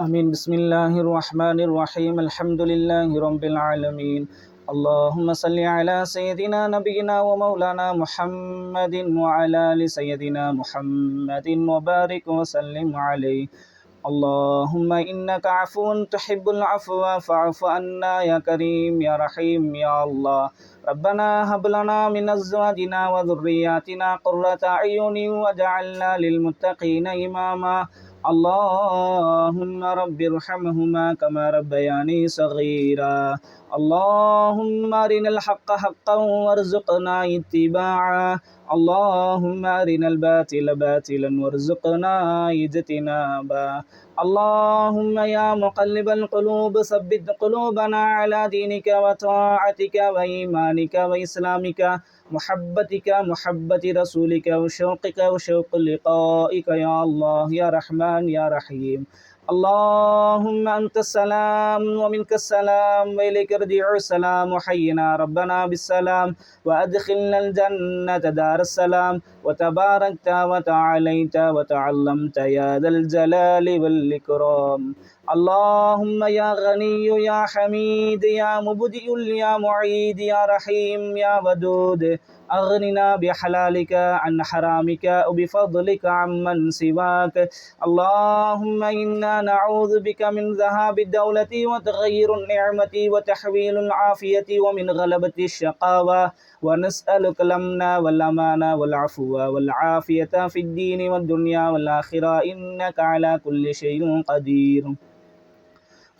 بسم الله الرحمن الرحيم. الحمد لله رب العالمين. اللهم صل على سيدنا نبينا ومولانا محمد وعلى آل سيدنا محمد وبارك وسلم عليه. اللهم إنك عفو تحب العفو فاعف عنا يا كريم يا رحيم يا الله. ربنا هب لنا من أزواجنا وذرياتنا قرة أعين وجعلنا للمتقين إماما. اللهم رب ارحمهما كما ربياني صغيرا. اللهم أرنا الحق حقا وارزقنا اتباعه. اللهم أرنا الباطل باطلا وارزقنا اجتنابا اللهم يا مقلب القلوب ثبت قلوبنا على دينك وطاعتك وإيمانك وإسلامك، محبتك، محبة رسولك وشوقك وشوق لقائك، يا الله، يا رحمن، يا رحيم. اللهم أنت السلام ومنك السلام وإليك يرجع السلام وحينا ربنا بالسلام وأدخلنا الجنة دار السلام وتباركت وتعاليت وتعلمت يا ذا الجلال والإكرام. اللهم يا غني يا حميد يا مبدئ يا معيد يا رحيم يا ودود أغننا بحلالك عن حرامك وبفضلك عمن سواك. اللهم إنا نعوذ بك من ذهاب الدولة وتغير النعمة وتحويل العافية ومن غلبة الشقاوة. ونسألك الأمن والأمان والعفو والعافية في الدين والدنيا والآخرة. إنك على كل شيء قدير.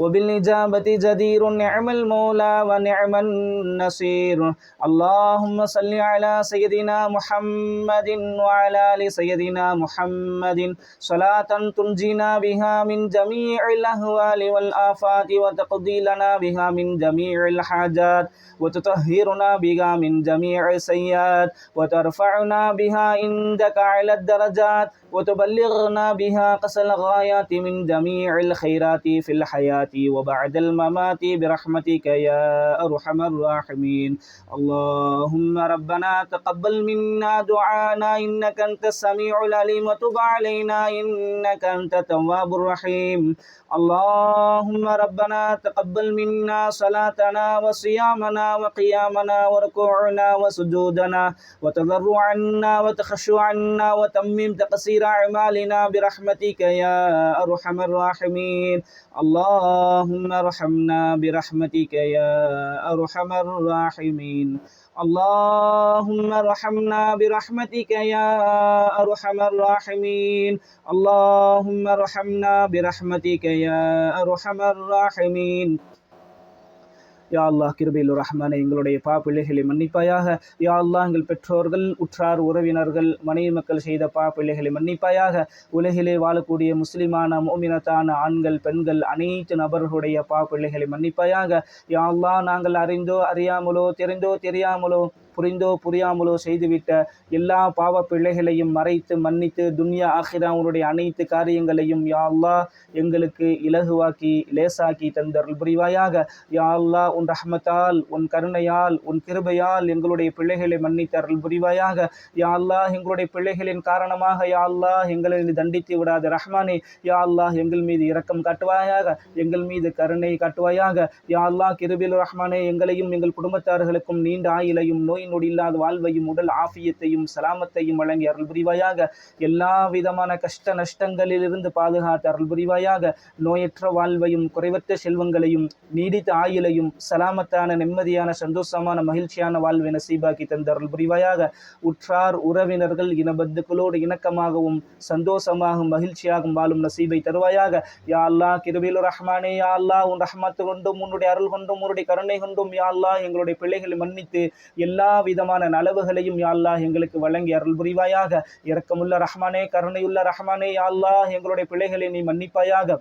وبالإجابة جدير نعم المولى ونعم النصير. اللهم صل على سيدنا محمد وعلى آل سيدنا محمد. صلاة تنجينا بها من جميع الأهوال والآفات وتقضي لنا بها من جميع الحاجات. وتطهرنا بها من جميع السيئات. وترفعنا بها عندك على الدرجات. وتبلغنا بها قصى الغايات من جميع الخيرات في الحياة وبعد الممات برحمتك يا أرحم الراحمين. اللهم ربنا تقبل منا دعانا إنك أنت السميع العليم وتب علينا إنك أنت التواب الرحيم. اللهم ربنا تقبل منا صلاتنا وصيامنا وقيامنا وركوعنا وسجودنا وتضرعنا وتخشعنا وتمم تقصير أعمالنا برحمتك يا أرحم الراحمين. اللهم ارحمنا برحمتك يا أرحم الراحمين. اللهم ارحمنا برحمتك يا أرحم الراحمين. اللهم ارحمنا برحمتك يا أرحم الراحمين. யா அல்லாஹ் கிருபையில் ரஹ்மானே எங்களுடைய பா பிள்ளைகளை மன்னிப்பாயாக. யா அல்லாஹ் எங்கள் பெற்றோர்கள் உற்றார் உறவினர்கள் மனைவி மக்கள் செய்த பா பிள்ளைகளை மன்னிப்பாயாக. உலகிலே வாழக்கூடிய முஸ்லிமான மோமினத்தான ஆண்கள் பெண்கள் அனைத்து நபர்களுடைய பா பிள்ளைகளை மன்னிப்பாயாக. யா அல்லாஹ் நாங்கள் அறிந்தோ அறியாமலோ தெரிந்தோ தெரியாமலோ புரிந்தோ புரியாமலோ செய்துவிட்ட எல்லா பாவ பிள்ளைகளையும் மறைத்து மன்னித்து துன்யா ஆஹிரா உன்னுடைய அனைத்து காரியங்களையும் யா அல்லாஹ் எங்களுக்கு இலகுவாக்கி லேசாக்கி தந்தருள் புரிவாயாக. யா அல்லாஹ் உன் ரஹமத்தால் உன் கருணையால் உன் கிருபையால் எங்களுடைய பிள்ளைகளை மன்னித்தருள் புரிவாயாக. யா அல்லாஹ் எங்களுடைய பிள்ளைகளின் காரணமாக யா அல்லாஹ் எங்களை தண்டித்து விடாத ரஹ்மானே. யா அல்லாஹ் எங்கள் மீது இரக்கம் காட்டுவாயாக எங்கள் மீது கருணை காட்டுவாயாக. யா அல்லாஹ் கிருபில் ரஹ்மானே எங்களையும் எங்கள் குடும்பத்தார்களுக்கும் நீண்ட ஆயிலையும் நோய் நொடி இல்லாத வாழ்வையும் உடல் ஆஃபியத்தையும் சலாமத்தையும் வழங்கி அருள் புரிவாயாக. எல்லா விதமான கஷ்ட நஷ்டங்களில் இருந்து பாதுகாத்து அருள் புரிவாயாக. நோயற்ற வாழ்வையும் குறைவற்ற செல்வங்களையும் நீடித்த ஆயுளையும் சலாமத்தான நிம்மதியான சந்தோஷமான மகிழ்ச்சியான வாழ்வை நசீபாக்கி தந்த அருள் புரிவாயாக. உற்றார் உறவினர்கள் இனபந்துக்களோடு இணக்கமாகவும் சந்தோஷமாகவும் மகிழ்ச்சியாகவும் வாழும் நசீபை தருவாயாக. யா அல்லா கிருபில் ரஹ்மானே யா அல்லா உன் ரஹ்மத்து கொண்டும் உன்னுடைய அருள் கொண்டும் உன்னுடைய கருணை கொண்டும் யா அல்லா எங்களுடைய பிள்ளைகளை மன்னித்து எல்லா எல்லா விதமான நலவுகளையும் யாழ்லா எங்களுக்கு வழங்கி அருள் புரிவாயாக. இரக்கமுள்ள ரஹ்மானே கருணையுள்ள ரஹ்மானே யாழ்லா எங்களுடைய பிள்ளைகளை நீ மன்னிப்பாயாக.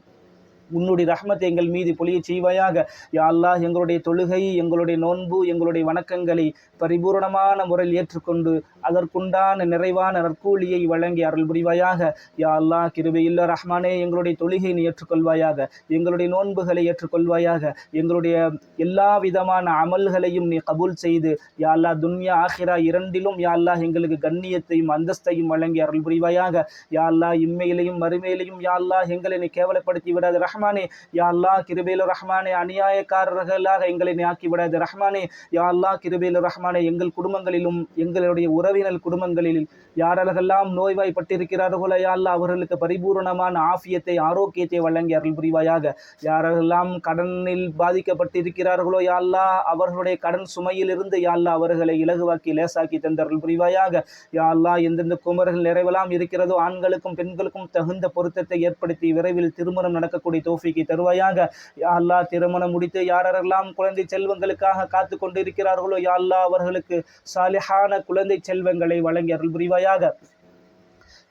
உன்னுடைய ரஹ்மத்தை எங்கள் மீது பொழிய செய்வாயாக. யாழ்லா எங்களுடைய தொழுகை எங்களுடைய நோன்பு எங்களுடைய வணக்கங்களை பரிபூரணமான முறையில் ஏற்றுக்கொண்டு அதற்குண்டான நிறைவான நற்கூலியை வழங்கி அருள் புரிவாயாக. யா அல்லா கிருபையில்ல ரஹ்மானே எங்களுடைய தொழுகை நீ ஏற்றுக்கொள்வாயாக. எங்களுடைய நோன்புகளை ஏற்றுக்கொள்வாயாக. எங்களுடைய எல்லா விதமான அமல்களையும் நீ கபூல் செய்து யா அல்லா துன்யா ஆஹிரா இரண்டிலும் யா அல்லா எங்களுக்கு கண்ணியத்தையும் அந்தஸ்தையும் வழங்கி அருள் புரிவாயாக. யா அல்லா இம்மையிலையும் மறுமையிலையும் யா அல்லா எங்களை நீ கேவலப்படுத்தி விடாது ரஹ்மானே. யா அல்லா கிருபேல ரஹ்மானே அநியாயக்காரர்களாக எங்களை நீ ஆக்கி விடாது ரஹ்மானே. யா அல்லா கிருபேல ரஹ்மானே எங்கள் குடும்பங்களிலும் எங்களுடைய உற உறவினர் குடும்பங்களில் யாரெல்லாம் நோய்வாய்ப்பட்டிருக்கிறார்களோ யா அல்லா அவர்களுக்கு பரிபூர்ணமான ஆஃபியத்தை ஆரோக்கியத்தை வழங்கி அருள் புரிவாயாக. யாரெல்லாம் கடனில் பாதிக்கப்பட்டிருக்கிறார்களோ யா அல்லா அவர்களுடைய கடன் சுமையிலிருந்து யா அல்லா அவர்களை இலகுவாக்கி லேசாக்கி தந்தருள் புரிவாயாக. யா அல்லா எந்தெந்த குமர்கள் நிறைவெல்லாம் இருக்கிறதோ ஆண்களுக்கும் பெண்களுக்கும் தகுந்த பொருத்தத்தை ஏற்படுத்தி விரைவில் திருமணம் நடக்கக்கூடிய தோஃபிக்கு தருவாயாக. யா அல்லா திருமணம் முடித்து யாரெல்லாம் குழந்தை செல்வங்களுக்காக காத்து கொண்டிருக்கிறார்களோ யா அல்லா அவர்களுக்கு சாலிஹான குழந்தை செல்வங்களை வழங்கி அருள் புரிவாயாக.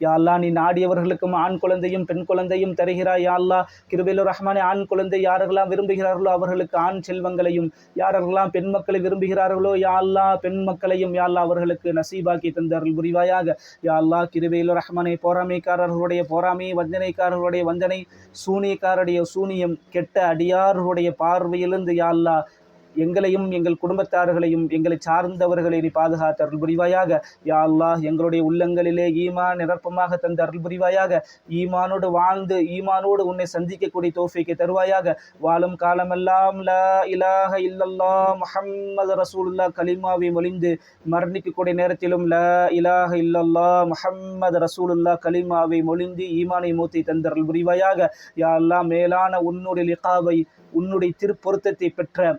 யாழ்லா நீ நாடியவர்களுக்கும் ஆண் குழந்தையும் பெண் குழந்தையும் தருகிறாய். யாழ்லா கிருபேலு ரஹ்மானே ஆண் குழந்தை யாரெல்லாம் விரும்புகிறார்களோ அவர்களுக்கு ஆண் செல்வங்களையும் யாரெல்லாம் பெண் மக்களை விரும்புகிறார்களோ யாழ்லா பெண் மக்களையும் யாழ்லா அவர்களுக்கு நசீபாக்கி தந்தார்கள் புரிவாயாக. யாழ்லா கிருபேலு ரஹ்மானே போராமைக்காரர்களுடைய போராமை வஞ்சனைக்காரர்களுடைய வஞ்சனை சூனியக்காரருடைய சூனியம் கெட்ட அடியார்களுடைய பார்வையிலிருந்து யாழ்லா எங்களையும் எங்கள் குடும்பத்தார்களையும் எங்களை சார்ந்தவர்களை நீ பாதுகாத்து அருள் புரிவாயாக. யா அல்லாஹ் எங்களுடைய உள்ளங்களிலே ஈமான் நிரப்பமாக தந்த அருள் புரிவாயாக. ஈமானோடு வாழ்ந்து ஈமானோடு உன்னை சந்திக்கக்கூடிய தோஃபிக்கு தருவாயாக. வாழும் காலமெல்லாம் லா இலாக இல்லல்லா முஹம்மது ரசூலுல்லா கலிமாவை மொழிந்து மரணிக்கக்கூடிய நேரத்திலும் லா இலாக இல்லல்லா முஹம்மது ரசூலுல்லா கலிமாவை மொழிந்து ஈமானை மூத்தி தந்த அருள் புரிவாயாக. யா அல்லாஹ் மேலான உன்னுடைய லிகாவை உன்னுடைய திருப்பொருத்தத்தை பெற்ற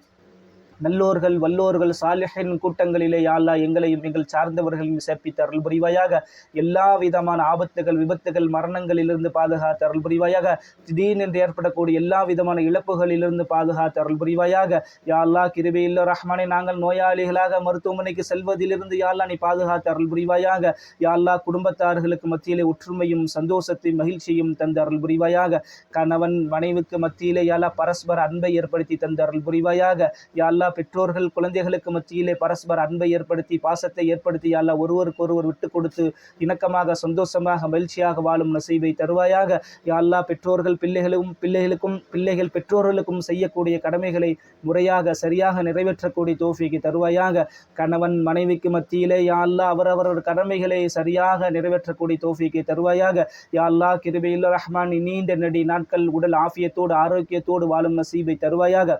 நல்லோர்கள் வல்லோர்கள் சாலிஹின் கூட்டங்களிலே யாழ்லா எங்களையும் எங்கள் சார்ந்தவர்களையும் சேர்ப்பித்து அருள் புரிவாயாக. எல்லா விதமான ஆபத்துகள் விபத்துகள் மரணங்களிலிருந்து பாதுகாத்து அருள் புரிவாயாக. திடீரென்று ஏற்படக்கூடிய எல்லா விதமான இழப்புகளிலிருந்து பாதுகாத்து அருள் புரிவாயாக. யாழ்லா கிருபையில் ரஹ்மானை நாங்கள் நோயாளிகளாக மருத்துவமனைக்கு செல்வதிலிருந்து யாழ்லா நீ பாதுகாத்த அருள் புரிவாயாக. யாழ்லா குடும்பத்தார்களுக்கு மத்தியிலே ஒற்றுமையும் சந்தோஷத்தையும் மகிழ்ச்சியும் தந்த அருள் புரிவாயாக. கணவன் மனைவுக்கு மத்தியிலே யாழ்லா பரஸ்பர அன்பை ஏற்படுத்தி தந்த அருள் புரிவாயாக. யாழ்லா பெற்றோர்கள் குழந்தைகளுக்கு மத்தியிலே பரஸ்பர அன்பை ஏற்படுத்தி பாசத்தை ஏற்படுத்தி அல்ல ஒருவருக்கு ஒருவர் விட்டு கொடுத்து இணக்கமாக சந்தோஷமாக மகிழ்ச்சியாக வாழும் நசீபை தருவாயாக. யாழ்லா பெற்றோர்கள் பிள்ளைகளும் பிள்ளைகளுக்கும் பிள்ளைகள் பெற்றோர்களுக்கும் செய்யக்கூடிய கடமைகளை முறையாக சரியாக நிறைவேற்றக்கூடிய தோஃபிக்கு தருவாயாக. கணவன் மனைவிக்கு மத்தியிலே யாழ்லா அவரவரோட கடமைகளை சரியாக நிறைவேற்றக்கூடிய தோஃபிக்கு தருவாயாக. யாழ்லா கிருபையில் ரஹ்மான் நீண்ட நடி நாட்கள் உடல் ஆஃபியத்தோடு ஆரோக்கியத்தோடு வாழும் நசீபை தருவாயாக.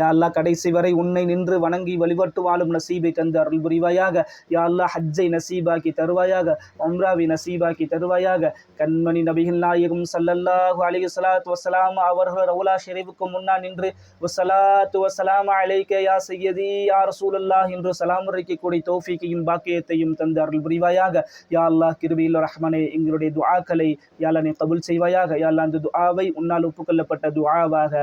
யா அல்லா கடைசி வரை உன்னை நின்று வணங்கி வழிபட்டு வாழும் நசீபை தந்து அருள் புரிவாயாக. யா அல்லா ஹஜ்ஜை நசீபாக்கி தருவாயாக. உம்ராவை நசீபாக்கி தருவாயாக. கண்மணி நபிகள் நாயகம் சல்லல்லாஹு அலி சலாத் வசலாம் அவர்கள் ரவுலா ஷெரீஃபுக்கு முன்னா நின்று வசலாத்து வசலாம் அலைக்க யா செய்யதி யா ரசூலல்லாஹ் என்று சலாம் உரைக்கக்கூடிய தோஃபிக்கையும் பாக்கியத்தையும் தந்து அருள் புரிவாயாக. யா அல்லாஹ் கிருபியில் ரஹ்மனே எங்களுடைய துஆக்களை யாலனை கபுல் செய்வாயாக. யாழ்லா அந்த துஆவை உன்னால் ஒப்புக்கொள்ளப்பட்ட துஆவாக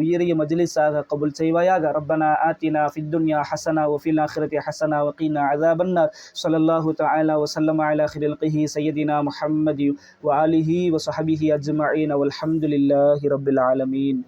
உயரிய மஜ்லிஸாக قبلتي ويا ربنا آتنا في الدنيا حسنة وفي الآخرة حسنة وقنا عذاب النار. صلى الله تعالى وسلم على خلقه سيدنا محمد وآله وصحبه أجمعين والحمد لله رب العالمين.